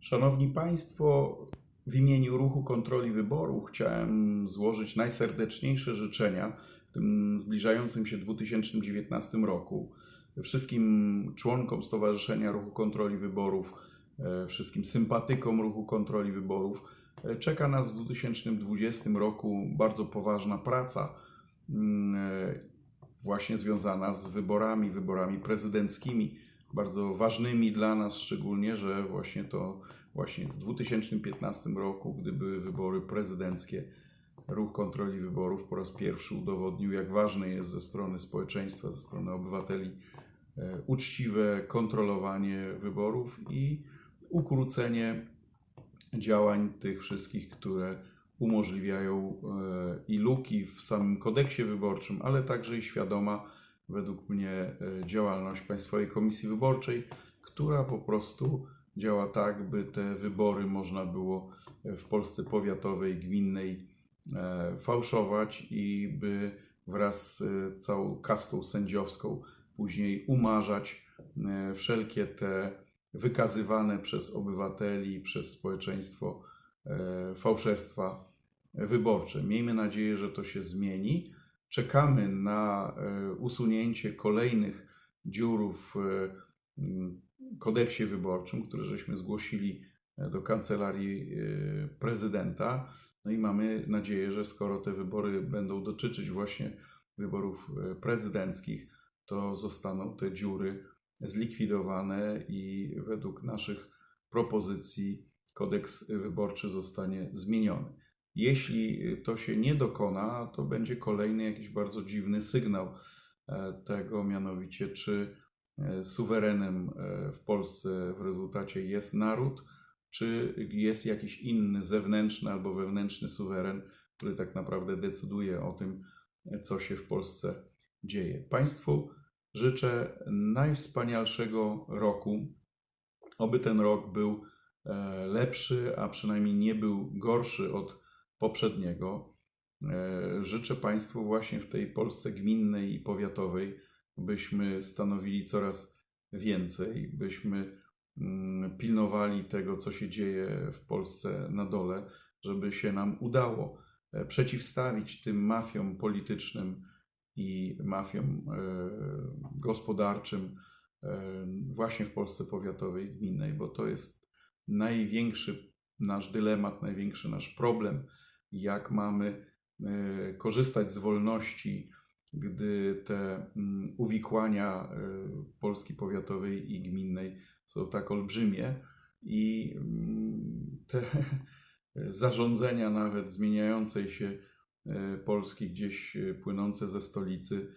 Szanowni Państwo, w imieniu Ruchu Kontroli Wyborów chciałem złożyć najserdeczniejsze życzenia w tym zbliżającym się 2019 roku wszystkim członkom Stowarzyszenia Ruchu Kontroli Wyborów, e, wszystkim sympatykom Ruchu Kontroli Wyborów. E, Czeka nas w 2020 roku bardzo poważna praca, mm, e, właśnie związana z wyborami, wyborami prezydenckimi, bardzo ważnymi dla nas, szczególnie, że właśnie to właśnie w 2015 roku, gdy były wybory prezydenckie, Ruch Kontroli Wyborów po raz pierwszy udowodnił, jak ważne jest ze strony społeczeństwa, ze strony obywateli e, uczciwe kontrolowanie wyborów i ukrócenie działań tych wszystkich, które umożliwiają e, i luki w samym kodeksie wyborczym, ale także i świadoma według mnie e, działalność Państwowej Komisji Wyborczej, która po prostu działa tak, by te wybory można było w Polsce powiatowej, gminnej e, fałszować i by wraz z całą kastą sędziowską później umarzać e, wszelkie te wykazywane przez obywateli, przez społeczeństwo e, fałszerstwa wyborcze. Miejmy nadzieję, że to się zmieni. Czekamy na usunięcie kolejnych dziur w kodeksie wyborczym, który żeśmy zgłosili do kancelarii prezydenta. No i mamy nadzieję, że skoro te wybory będą dotyczyć właśnie wyborów prezydenckich, to zostaną te dziury zlikwidowane i według naszych propozycji kodeks wyborczy zostanie zmieniony. Jeśli to się nie dokona, to będzie kolejny jakiś bardzo dziwny sygnał tego, mianowicie czy suwerenem w Polsce w rezultacie jest naród, czy jest jakiś inny zewnętrzny albo wewnętrzny suweren, który tak naprawdę decyduje o tym, co się w Polsce dzieje. Państwu życzę najwspanialszego roku. Oby ten rok był e, lepszy, a przynajmniej nie był gorszy od poprzedniego. E, życzę Państwu właśnie w tej Polsce gminnej i powiatowej, byśmy stanowili coraz więcej, byśmy mm, pilnowali tego, co się dzieje w Polsce na dole, żeby się nam udało e, przeciwstawić tym mafiom politycznym i mafiom e, gospodarczym właśnie w Polsce powiatowej, gminnej, bo to jest największy nasz dylemat, największy nasz problem, jak mamy korzystać z wolności gdy te mm, uwikłania y, Polski powiatowej i gminnej są tak olbrzymie i mm, te zarządzenia nawet zmieniającej się y, Polski gdzieś płynące ze stolicy,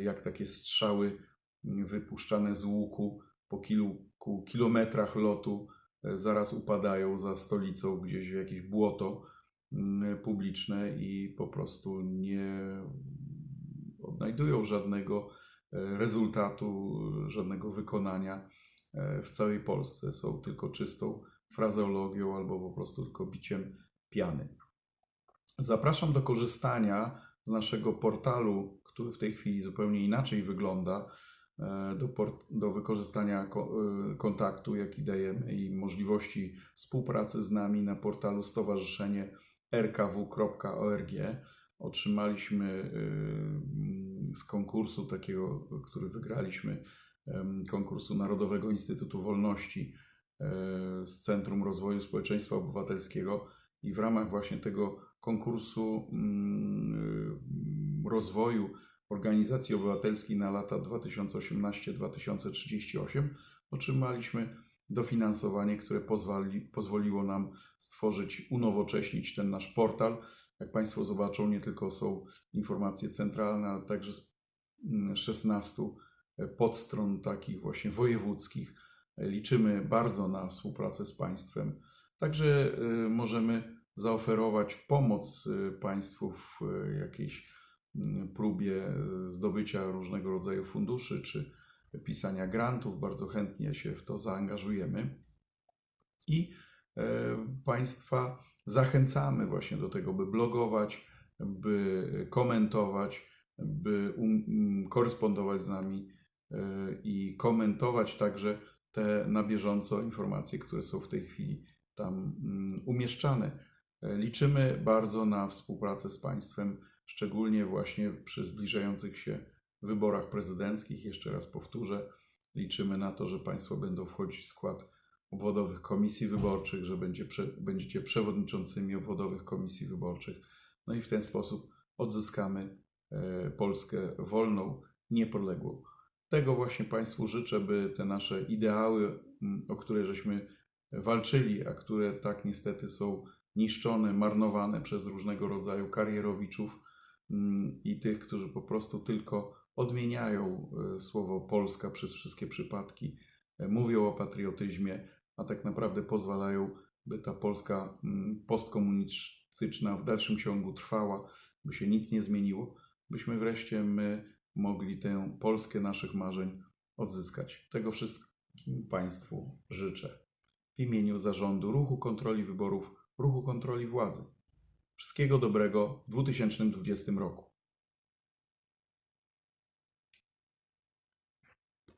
jak takie strzały wypuszczane z łuku po kilku kilometrach lotu, zaraz upadają za stolicą gdzieś w jakieś błoto mm, publiczne i po prostu nie odnajdują żadnego e, rezultatu, żadnego wykonania e, w całej Polsce. Są tylko czystą frazeologią albo po prostu tylko biciem piany. Zapraszam do korzystania z naszego portalu, który w tej chwili zupełnie inaczej wygląda, e, do, do wykorzystania kontaktu, jaki dajemy i możliwości współpracy z nami na portalu stowarzyszenie rkw.org otrzymaliśmy y, z konkursu takiego, który wygraliśmy, konkursu Narodowego Instytutu Wolności e, z Centrum Rozwoju Społeczeństwa Obywatelskiego i w ramach właśnie tego konkursu y, rozwoju organizacji obywatelskiej na lata 2018-2038 otrzymaliśmy dofinansowanie, które pozwoli, pozwoliło nam stworzyć, unowocześnić ten nasz portal jak Państwo zobaczą, nie tylko są informacje centralne, ale także z 16 mm, e, podstron takich właśnie wojewódzkich. E, liczymy bardzo na współpracę z państwem. Także e, możemy zaoferować pomoc państwu w jakiejś mm, próbie zdobycia różnego rodzaju funduszy czy pisania grantów. Bardzo chętnie się w to zaangażujemy. I państwa zachęcamy właśnie do tego, by blogować, by komentować, by um, korespondować z nami e, i komentować także te na bieżąco informacje, które są w tej chwili tam mm, umieszczane. E, Liczymy bardzo na współpracę z państwem, szczególnie właśnie przy zbliżających się wyborach prezydenckich. Jeszcze raz powtórzę, liczymy na to, że państwo będą wchodzić w skład obwodowych komisji wyborczych, że będzie, będziecie przewodniczącymi obwodowych komisji wyborczych. No i w ten sposób odzyskamy e, Polskę wolną, niepodległą. Tego właśnie Państwu życzę, by te nasze ideały, m, o które żeśmy walczyli, a które tak niestety są niszczone, marnowane przez różnego rodzaju karierowiczów mm, i tych, którzy po prostu tylko odmieniają e, słowo Polska przez wszystkie przypadki, e, mówią o patriotyzmie, a tak naprawdę pozwalają, by ta Polska mm, postkomunistyczna w dalszym ciągu trwała, by się nic nie zmieniło, byśmy wreszcie my mogli tę Polskę naszych marzeń odzyskać. Tego wszystkim Państwu życzę. W imieniu zarządu Ruchu Kontroli Wyborów, Ruchu Kontroli Władzy. Wszystkiego dobrego w 2020 roku.